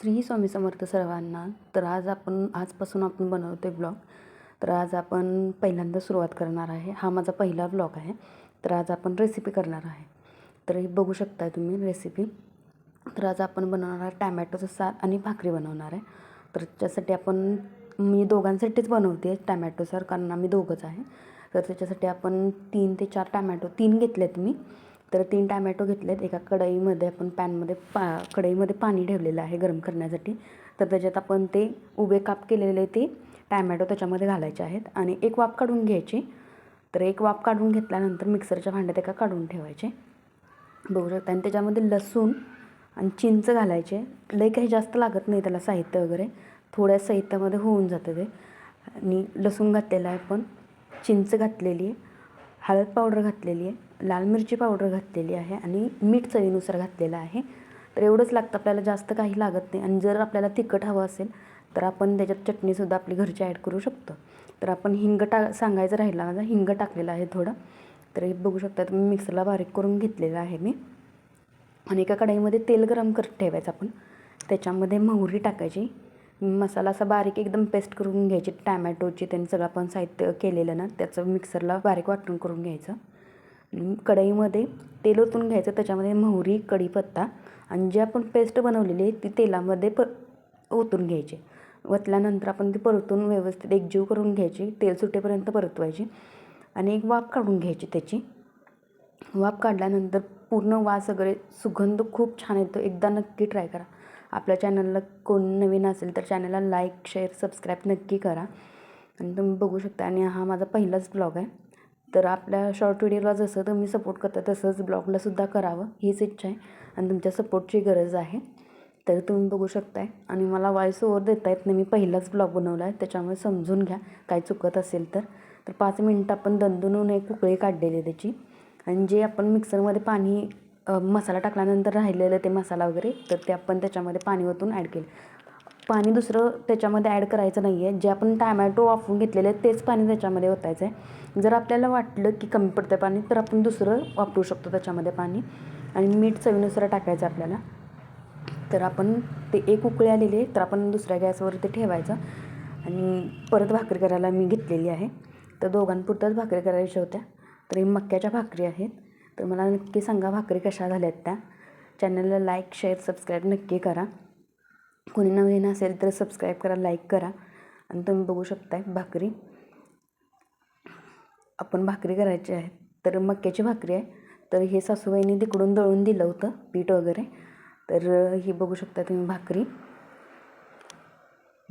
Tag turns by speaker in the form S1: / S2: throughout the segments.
S1: श्री स्वामी समर्थ सर्वांना तर आज आपण आजपासून आपण बनवतो आहे ब्लॉग तर आज आपण पहिल्यांदा सुरुवात करणार आहे. हा माझा पहिला ब्लॉग आहे. तर आज आपण रेसिपी करणार आहे. तर हे बघू शकता तुम्ही रेसिपी तर आज आपण बनवणार आहे टॅमॅटोचं सार आणि भाकरी बनवणार आहे. तर त्याच्यासाठी आपण मी दोघांसाठीच बनवते टॅमॅटो सार कारण आम्ही दोघंच आहे. तर त्याच्यासाठी आपण तीन ते चार टॅमॅटो तीन घेतलेत मी. तर तीन टॅमॅटो घेतलेत. एका कढईमध्ये आपण पॅनमध्ये पा कढईमध्ये पाणी ठेवलेलं आहे गरम करण्यासाठी. तर त्याच्यात आपण ते उभे काप केलेले ते टॅमॅटो त्याच्यामध्ये घालायचे आहेत आणि एक वाफ काढून घ्यायची. तर एक वाफ काढून घेतल्यानंतर मिक्सरच्या भांड्यात एका काढून ठेवायचे. बघू शकता. आणि त्याच्यामध्ये लसूण आणि चिंच घालायचे. लई काही जास्त लागत नाही त्याला साहित्य वगैरे. थोड्या साहित्यामध्ये होऊन जातं ते. आणि लसूण घातलेलं आहे आपण. चिंच घातलेली आहे. हळद पावडर घातलेली आहे. लाल मिरची पावडर घातलेली आहे आणि मीठ चवीनुसार घातलेलं आहे. तर एवढंच लागतं आपल्याला जास्त काही लागत नाही. आणि जर आपल्याला तिखट हवं असेल तर आपण त्याच्यात चटणीसुद्धा आपली घरची ॲड करू शकतो. तर आपण हिंग टा सांगायचं राहिला माझा हिंग टाकलेलं आहे थोडं. तर हे बघू शकता तुम्ही मिक्सरला बारीक करून घेतलेलं आहे मी. आणि एका कढईमध्ये तेल गरम करत ठेवायचं आपण. त्याच्यामध्ये मोहरी टाकायची. मसाला असा बारीक एकदम पेस्ट करून घ्यायची. टॅमॅटोची त्यांनी सगळं आपण साहित्य केलेलं ना त्याचं मिक्सरला बारीक वाटून करून घ्यायचं. कढईमध्ये तेल ओतून घ्यायचं त्याच्यामध्ये मोहरी कढीपत्ता आणि जी आपण पेस्ट बनवलेली आहे ती तेलामध्ये प ओतून घ्यायची. ओतल्यानंतर आपण ती परतून व्यवस्थित एकजीव करून घ्यायची तेल सुटेपर्यंत परतवायची आणि एक वाफ काढून घ्यायची त्याची. वाफ काढल्यानंतर पूर्ण वास वगैरे सुगंध खूप छान येतो एकदा नक्की ट्राय करा. आपल्या चॅनलला कोण नवीन असेल तर चॅनलला लाईक शेअर सबस्क्राईब नक्की करा. आणि तुम्ही बघू शकता आणि हा माझा पहिलाच ब्लॉग आहे. तर आपल्या शॉर्ट व्हिडिओला जसं तुम्ही सपोर्ट करता तसंच ब्लॉगलासुद्धा करावं हीच इच्छा आहे आणि तुमच्या सपोर्टची गरज आहे. तर तुम्ही बघू शकताय. आणि मला वॉईस ओवर देता येत नाही मी पहिलाच ब्लॉग बनवला आहे त्याच्यामुळे समजून घ्या काय चुकत असेल तर. तर पाच मिनटं आपण दणदणून एक उकळी काढलेली त्याची. आणि जे आपण मिक्सरमध्ये पाणी मसाला टाकल्यानंतर राहिलेलं ते मसाला वगैरे तर ते आपण त्याच्यामध्ये पाणी ओतून ॲड केलं. पाणी दुसरं त्याच्यामध्ये ॲड करायचं नाही आहे जे आपण टॅमॅटो वाफवून घेतलेले आहे तेच पाणी त्याच्यामध्ये ओतायचं आहे. जर आपल्याला वाटलं की कमी पडतं आहे पाणी तर आपण दुसरं वापरू शकतो त्याच्यामध्ये पाणी. आणि मीठ चवीनुसार टाकायचं आपल्याला. तर आपण ते एक उकळी आलेली आहे तर आपण दुसऱ्या गॅसवर ते ठेवायचं. आणि परत भाकरी करायला मी घेतलेली आहे. तर दोघांपुरत्याच भाकरी करायच्या होत्या. तर हे मक्याच्या भाकरी आहेत. तर मला नक्की सांगा भाकरी कशा झाल्या आहेत त्या चॅनलला लाईक शेअर सबस्क्राईब नक्की करा. कोणी नवीन असेल तर सबस्क्राईब करा लाईक करा. आणि तुम्ही बघू शकताय भाकरी. आपण भाकरी करायची आहे. तर मक्याची भाकरी आहे. तर हे सासूबाईंनी तिकडून दळून दिलं होतं पीठ वगैरे. तर ही बघू शकता तुम्ही भाकरी.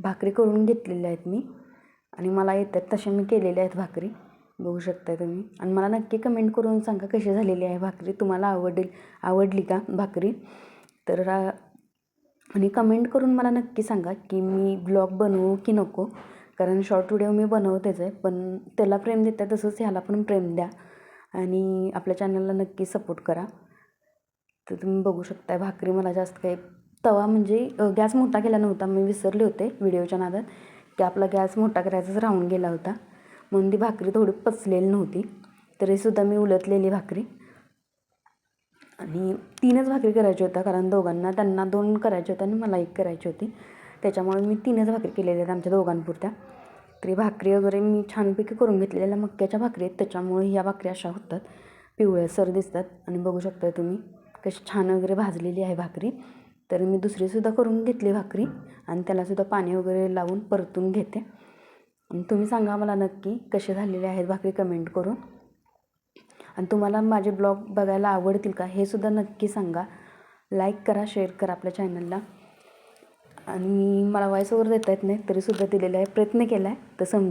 S1: भाकरी करून घेतलेल्या आहेत मी. आणि मला येतात तशा मी केलेल्या आहेत भाकरी. बघू शकता तुम्ही. आणि मला नक्की कमेंट करून सांगा कशी झालेली आहे भाकरी. तुम्हाला आवडेल आवडली का भाकरी? तर आणि कमेंट करून मला नक्की सांगा की मी ब्लॉग बनवू की नको. कारण शॉर्ट व्हिडिओ मी बनवतेच आहे पण त्याला प्रेम देते तसंच ह्याला पण प्रेम द्या. आणि आपल्या चॅनलला नक्की सपोर्ट करा. तर तुम्ही बघू शकताय भाकरी मला जास्त काही तवा म्हणजे गॅस मोठा केला नव्हता मी विसरले होते व्हिडिओच्या नादात की आपला गॅस मोठा करायचाच राहून गेला होता. म्हणून ती भाकरी थोडी पचलेली नव्हती तरीसुद्धा मी उलटलेली भाकरी. आणि तीनच भाकरी करायची होत्या कारण दोघांना त्यांना दोन करायच्या होत्या आणि मला एक करायची होती. त्याच्यामुळे मी तीनच भाकरी केलेल्या आहेत आमच्या दोघांपुरत्या. तरी भाकरी वगैरे मी छानपैकी करून घेतलेल्या मक्याच्या भाकरी आहेत त्याच्यामुळे ह्या भाकरी अशा होतात. पिवळ्यासर दिसतात आणि बघू शकता तुम्ही कशी छान वगैरे भाजलेली आहे भाकरी. तर मी दुसरीसुद्धा करून घेतली भाकरी आणि त्यालासुद्धा पाणी वगैरे लावून परतून घेते. आणि तुम्ही सांगा मला नक्की कसे झालेले आहेत भाकरी कमेंट करून. आणि तुम्हाला माझे ब्लॉग बघायला आवडतील का हे सुद्धा नक्की सांगा. लाईक करा शेअर करा आपल्या चॅनलला आणि मला वॉईस ओवर देता येत नाही तरीसुद्धा दिलेला आहे प्रयत्न केला आहे तर समजून